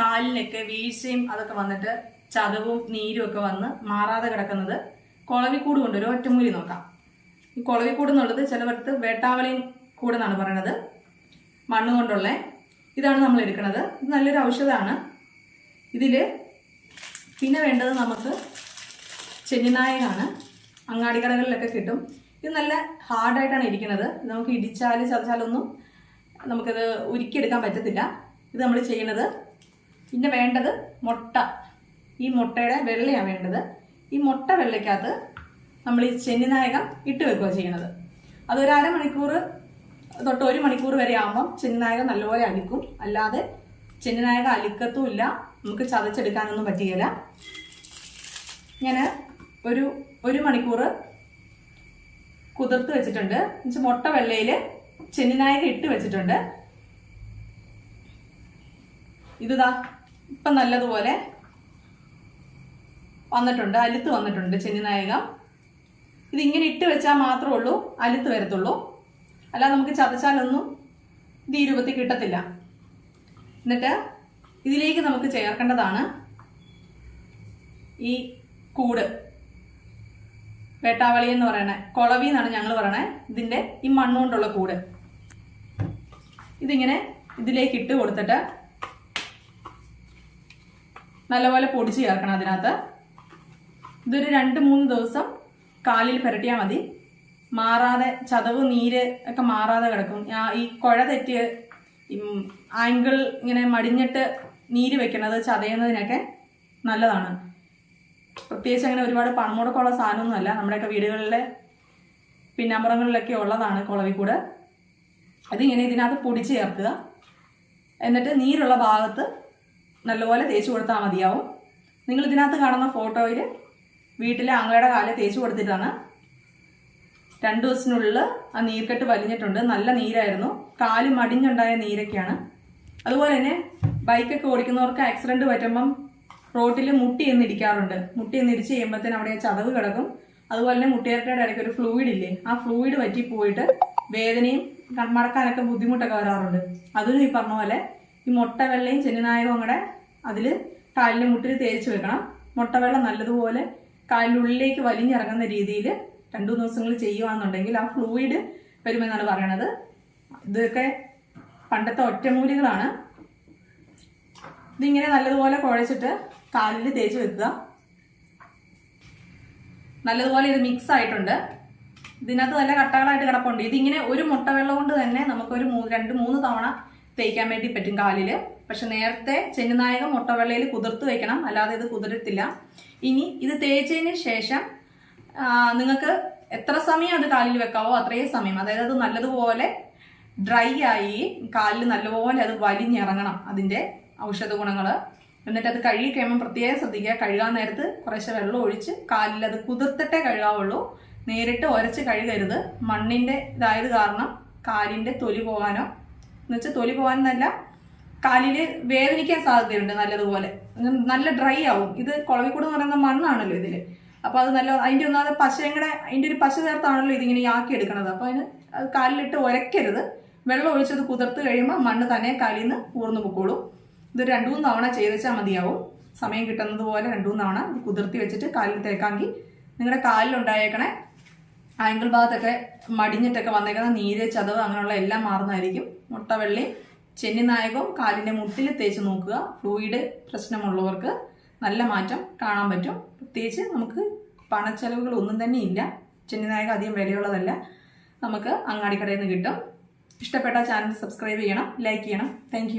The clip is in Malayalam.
കാലിനൊക്കെ വീഴ്ചയും അതൊക്കെ വന്നിട്ട് ചതവും നീരും ഒക്കെ വന്ന് മാറാതെ കിടക്കുന്നത് കുളവിക്കൂട് കൊണ്ട് ഒരു ഒറ്റമൂലി നോക്കാം. ഈ കുളവിക്കൂട് എന്നുള്ളത് ചിലവർക്ക് വേട്ടാവളിയും കൂടെന്നാണ് പറയണത്. മണ്ണ് കൊണ്ടുള്ള ഇതാണ് നമ്മൾ എടുക്കുന്നത് ഇത് നല്ലൊരു ഔഷധമാണ്. ഇതിൽ പിന്നെ വേണ്ടത് നമുക്ക് ചെന്നിനായകാണ്. അങ്ങാടി കടകളിലൊക്കെ കിട്ടും. ഇത് നല്ല ഹാർഡായിട്ടാണ് ഇരിക്കുന്നത്. നമുക്ക് ഇടിച്ചാൽ ചതച്ചാലൊന്നും നമുക്കത് ഉരുക്കിയെടുക്കാൻ പറ്റത്തില്ല. ഇത് നമ്മൾ ചെയ്യുന്നത് പിന്നെ വേണ്ടത് മുട്ട. ഈ മുട്ടയുടെ വെള്ളയാണ് വേണ്ടത്. ഈ മുട്ട വെള്ളയ്ക്കകത്ത് നമ്മൾ ഈ ചെന്നിനായകം ഇട്ട് വെക്കുക ചെയ്യുന്നത്. അതൊരു അരമണിക്കൂർ തൊട്ട് ഒരു മണിക്കൂർ വരെ ആകുമ്പം ചെന്നിനായകം നല്ലപോലെ അലിക്കും. അല്ലാതെ ചെന്നിനായകം അലിക്കത്തുമില്ല നമുക്ക് ചതച്ചെടുക്കാനൊന്നും പറ്റുകയില്ല. ഞാൻ ഒരു ഒരു മണിക്കൂർ കുതിർത്ത് വെച്ചിട്ടുണ്ട്. എന്നുവെച്ചാൽ മുട്ട വെള്ളയിൽ ചെന്നിനായകം ഇട്ട് വെച്ചിട്ടുണ്ട്. ഇതാ ഇപ്പം നല്ലതുപോലെ വന്നിട്ടുണ്ട് അലുത്ത് വന്നിട്ടുണ്ട് ചെന്നിനായകം. ഇതിങ്ങനെ ഇട്ട് വെച്ചാൽ മാത്രമേ ഉള്ളൂ അലുത്ത് വരത്തുള്ളൂ. അല്ലാതെ നമുക്ക് ചതച്ചാലൊന്നും ഇത് ഈ രൂപത്തിൽ കിട്ടത്തില്ല. എന്നിട്ട് ഇതിലേക്ക് നമുക്ക് ചേർക്കേണ്ടതാണ് ഈ കൂട്. വേട്ടാവളി എന്ന് പറയണേ കുളവി എന്നാണ് ഞങ്ങൾ പറയണേ ഇതിന്റെ ഈ മണ്ണുകൊണ്ടുള്ള കൂട്. ഇതിങ്ങനെ ഇതിലേക്ക് ഇട്ട് കൊടുത്തിട്ട് നല്ലപോലെ പൊടിച്ച് ചേർക്കണം അതിനകത്ത്. ഇതൊരു രണ്ട് മൂന്ന് ദിവസം കാലിൽ പുരട്ടിയാൽ മതി. മാറാതെ ചതവ് നീര് ഒക്കെ മാറാതെ കിടക്കും. ഈ കുഴ തെറ്റി ആങ്കിൾ ഇങ്ങനെ മടിഞ്ഞിട്ട് നീര് വെക്കണത് ചതയുന്നതിനൊക്കെ നല്ലതാണ്. പ്രത്യേകിച്ച് അങ്ങനെ ഒരുപാട് പണമുടക്കമുള്ള ഉള്ള സാധനമൊന്നുമല്ല. നമ്മുടെയൊക്കെ വീടുകളിലെ പിന്നാമ്പുറങ്ങളിലൊക്കെ ഉള്ളതാണ് കുളവിക്കൂട്. അതിങ്ങനെ ഇതിനകത്ത് പൊടിച്ച് ചേർക്കുക. എന്നിട്ട് നീരുള്ള ഭാഗത്ത് നല്ലപോലെ തേച്ചു കൊടുത്താൽ മതിയാവും. നിങ്ങൾ ഇതിനകത്ത് കാണുന്ന ഫോട്ടോയിൽ വീട്ടിലെ ആങ്ങളയുടെ കാലിൽ തേച്ചു കൊടുത്തിട്ടാണ്. രണ്ട് ദിവസത്തിനുള്ളിൽ ആ നീർക്കെട്ട് വലിഞ്ഞിട്ടുണ്ട്. നല്ല നീരായിരുന്നു. കാൽ മടിഞ്ഞുണ്ടായ നീരൊക്കെയാണ്. അതുപോലെ തന്നെ ബൈക്കൊക്കെ ഓടിക്കുന്നവർക്ക് ആക്സിഡന്റ് പറ്റുമ്പം റോട്ടിൽ മുട്ടി എന്ന് ഇരിക്കാറുണ്ട്. മുട്ടി എന്ന് ഇടിച്ച് കഴിയുമ്പോഴത്തേന് അവിടെ ചതവ് കിടക്കും. അതുപോലെ തന്നെ മുട്ടിയേറ്റയുടെ ഇടയ്ക്ക് ഒരു ഫ്ലൂയിഡ് ഇല്ലേ? ആ ഫ്ലൂയിഡ് പറ്റി പോയിട്ട് വേദനയും കൺമടക്കാനൊക്കെ ബുദ്ധിമുട്ടൊക്കെ വരാറുണ്ട്. അതിനും ഈ പറഞ്ഞ പോലെ ഈ മുട്ട വെള്ളയും ചെന്നിനായകവും കൂടെ അതിൽ കാലിന്റെ മുട്ടിൽ തേച്ച് വെക്കണം. മുട്ടവെള്ളം നല്ലതുപോലെ കാലിനുള്ളിലേക്ക് വലിഞ്ഞിറങ്ങുന്ന രീതിയിൽ രണ്ടു ദിവസങ്ങൾ ചെയ്യുകയാണെന്നുണ്ടെങ്കിൽ ആ ഫ്ലൂയിഡ് വരുമെന്നാണ് പറയണത്. ഇതൊക്കെ പണ്ടത്തെ ഒറ്റമൂലികളാണ്. ഇതിങ്ങനെ നല്ലതുപോലെ കുഴച്ചിട്ട് കാലിൽ തേച്ച് വെക്കുക. നല്ലതുപോലെ ഇത് മിക്സ് ആയിട്ടുണ്ട്. ഇതിനകത്ത് നല്ല കട്ടകളായിട്ട് കിടപ്പുണ്ട്. ഇതിങ്ങനെ ഒരു മുട്ടവെള്ളം കൊണ്ട് തന്നെ നമുക്കൊരു രണ്ട് മൂന്ന് തവണ തേക്കാൻ വേണ്ടി പറ്റും കാലിൽ പക്ഷെ നേരത്തെ ചെന്നിനായകം മുട്ടവെള്ളയിൽ കുതിർത്ത് വെക്കണം. അല്ലാതെ ഇത് കുതിരത്തില്ല. ഇനി ഇത് തേച്ചതിന് ശേഷം നിങ്ങൾക്ക് എത്ര സമയം അത് കാലിൽ വെക്കാവോ അത്രയും സമയം. അതായത് അത് നല്ലതുപോലെ ഡ്രൈ ആയി കാലിൽ നല്ലപോലെ അത് വലിഞ്ഞിറങ്ങണം അതിന്റെ ഔഷധ ഗുണങ്ങൾ എന്നിട്ട് അത് കഴുകി കഴിയുമ്പോൾ പ്രത്യേകം ശ്രദ്ധിക്കുക. കഴുകാൻ നേരത്ത് കുറേശ്ശെ വെള്ളം ഒഴിച്ച് കാലിൽ അത് കുതിർത്തിട്ടേ കഴുകാവുള്ളൂ. നേരിട്ട് ഉരച്ച് കഴുകരുത്. മണ്ണിന്റെ ഇതായത് കാരണം കാലിന്റെ തൊലി പോകാനോ എന്നുവെച്ചാൽ തൊലി പോകാനെന്നല്ല കാലിൽ വേദനിക്കാൻ സാധ്യതയുണ്ട് നല്ലതുപോലെ. നല്ല ഡ്രൈ ആവും. ഇത് കുളവിക്കൂട് എന്ന് പറയുന്ന മണ്ണാണല്ലോ ഇതിൽ അപ്പോൾ അത് നല്ല അതിന്റെ ഒന്നാമത് പശയും അതിന്റെ ഒരു പശ ചേർത്താണല്ലോ ഇതിങ്ങനെ ആക്കി എടുക്കണത്. അപ്പോൾ അതിന് അത് കാലിലിട്ട് ഉരയ്ക്കരുത് വെള്ളം ഒഴിച്ചത് കുതിർത്ത് കഴിയുമ്പോൾ മണ്ണ് തന്നെ കാലിൽ നിന്ന് ഊർന്നു പൊക്കോളൂ. ഇത് രണ്ടു മൂന്ന് തവണ ചെയ്തച്ചാൽ മതിയാവും. സമയം കിട്ടുന്നത് പോലെ രണ്ടു മൂന്ന് തവണ കുതിർത്തി വെച്ചിട്ട് കാലിൽ തേക്കാങ്കി നിങ്ങളുടെ കാലിലുണ്ടായേക്കണേ ആങ്കിൾ ഭാഗത്തൊക്കെ മടിഞ്ഞിട്ടൊക്കെ വന്നേക്കുന്ന നീര് ചതവ് അങ്ങനെയുള്ള എല്ലാം മാറുന്നതായിരിക്കും. മുട്ടവെള്ളി ചെന്നിനായകവും കാലിന്റെ മുട്ടിൽ തേച്ച് നോക്കുക. ഫ്ലൂയിഡ് പ്രശ്നമുള്ളവർക്ക് നല്ല മാറ്റം കാണാൻ പറ്റും. പ്രത്യേകിച്ച് നമുക്ക് പണച്ചെലവുകൾ ഒന്നും തന്നെ ഇല്ല. ചെന്നിനായകം അധികം വിലയുള്ളതല്ല. നമുക്ക് അങ്ങാടിക്കടയിൽ നിന്ന് കിട്ടും. ഇഷ്ടപ്പെട്ട ചാനൽ സബ്സ്ക്രൈബ് ചെയ്യണം ലൈക്ക് ചെയ്യണം. താങ്ക്